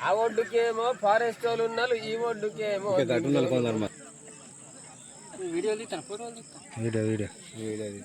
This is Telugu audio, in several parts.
ఆ ఒడ్డుకేమో ఫారెస్ట్ వాళ్ళు ఉన్నారు ఈ ఒడ్డుకేమో తీస్తాను వీడియో వీడియో.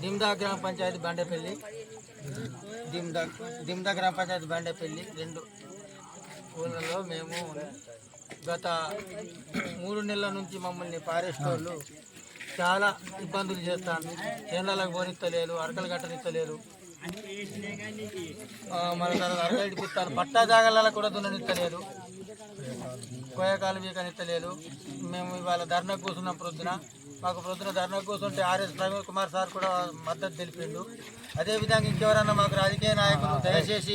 దిమ్దా గ్రామ పంచాయతీ బండపల్లి. దిమ్దా దిమ్దా గ్రామ పంచాయతీ బండపల్లి రెండు ఊళ్ళలో మేము గత మూడు నెలల నుంచి మమ్మల్ని ఫారెస్ట్ వాళ్ళు చాలా ఇబ్బందులు చేస్తాను ఎండలకు పోనిస్తలేరు అరకలు కట్టనిస్తలేరు మన తర్వాత అరకలు ఇడిపిస్తారు. పట్టా జాగాలలో కూడా దున్ననిస్తలేరు కోయకాలు వీకనిత్తలేదు మేము ఇవాళ ధర్నా కూర్చున్నాం ప్రొద్దున మాకు ప్రొద్దున ధర్నా కూర్చుంటే ఆర్ఎస్ ప్రవీణ్ కుమార్ సార్ కూడా మద్దతు తెలిపిండు. అదేవిధంగా ఇంకెవరన్నా మాకు రాజకీయ నాయకులు దయచేసి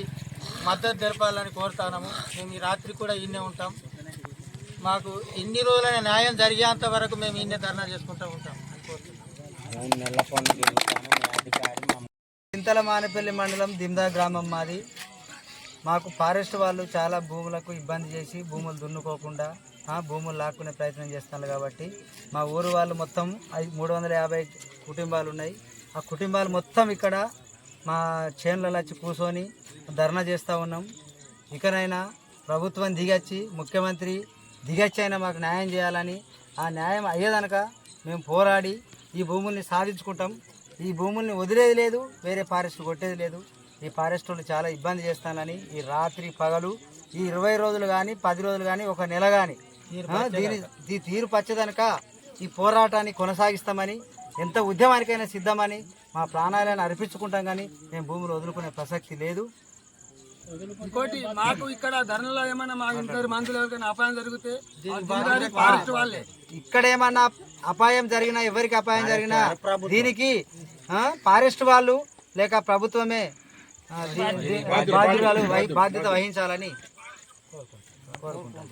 మద్దతు తెలపాలని కోరుతాము మేము ఈ రాత్రి కూడా ఇన్నే ఉంటాం. మాకు ఇన్ని రోజులైన న్యాయం జరిగేంత వరకు మేము ఇన్నే ధర్నా చేసుకుంటూ ఉంటాం చింతల మానపల్లి మండలం దిమ్దా గ్రామం మాది. మాకు ఫారెస్ట్ వాళ్ళు చాలా భూములకు ఇబ్బంది చేసి భూములు దున్నుకోకుండా భూములు లాక్కునే ప్రయత్నం చేస్తున్నారు కాబట్టి మా ఊరు వాళ్ళు మొత్తం మూడు వందల యాభై కుటుంబాలు ఉన్నాయి. ఆ కుటుంబాలు మొత్తం ఇక్కడ మా చేనులలో వచ్చి కూర్చొని ధర్నా చేస్తూ ఉన్నాం. ఇకనైనా ప్రభుత్వం దిగచ్చి ముఖ్యమంత్రి దిగచ్చి అయినా మాకు న్యాయం చేయాలని ఆ న్యాయం అయ్యేదనక మేము పోరాడి ఈ భూముల్ని సాధించుకుంటాం. ఈ భూముల్ని వదిలేది లేదు వేరే ఫారెస్ట్ కొట్టేది లేదు. ఈ ఫారెస్టులు వాళ్ళు చాలా ఇబ్బంది చేస్తానని ఈ రాత్రి పగలు ఈ ఇరవై రోజులు కానీ పది రోజులు కానీ ఒక నెల కానీ దీని ఈ తీరు పచ్చదనక ఈ పోరాటాన్ని కొనసాగిస్తామని ఎంత ఉద్యమానికైనా సిద్ధమని మా ప్రాణాలను అర్పించుకుంటాం కానీ మేము భూములు వదులుకునే ప్రసక్తి లేదు. ఇంకోటి మాకు ఇక్కడ ధరలో ఏమన్నా మా ఇద్దరు మందులు ఎవరికైనా అపాయం జరిగితే ఫారెస్ట్ వాళ్ళే. ఇక్కడ ఏమన్నా అపాయం జరిగినా ఎవరికి అపాయం జరిగినా దీనికి ఆ, ఫారెస్ట్ వాళ్ళు లేక ప్రభుత్వమే బాధ్యురాలు బాధ్యత వహించాలని కోరుకుంటున్నాం.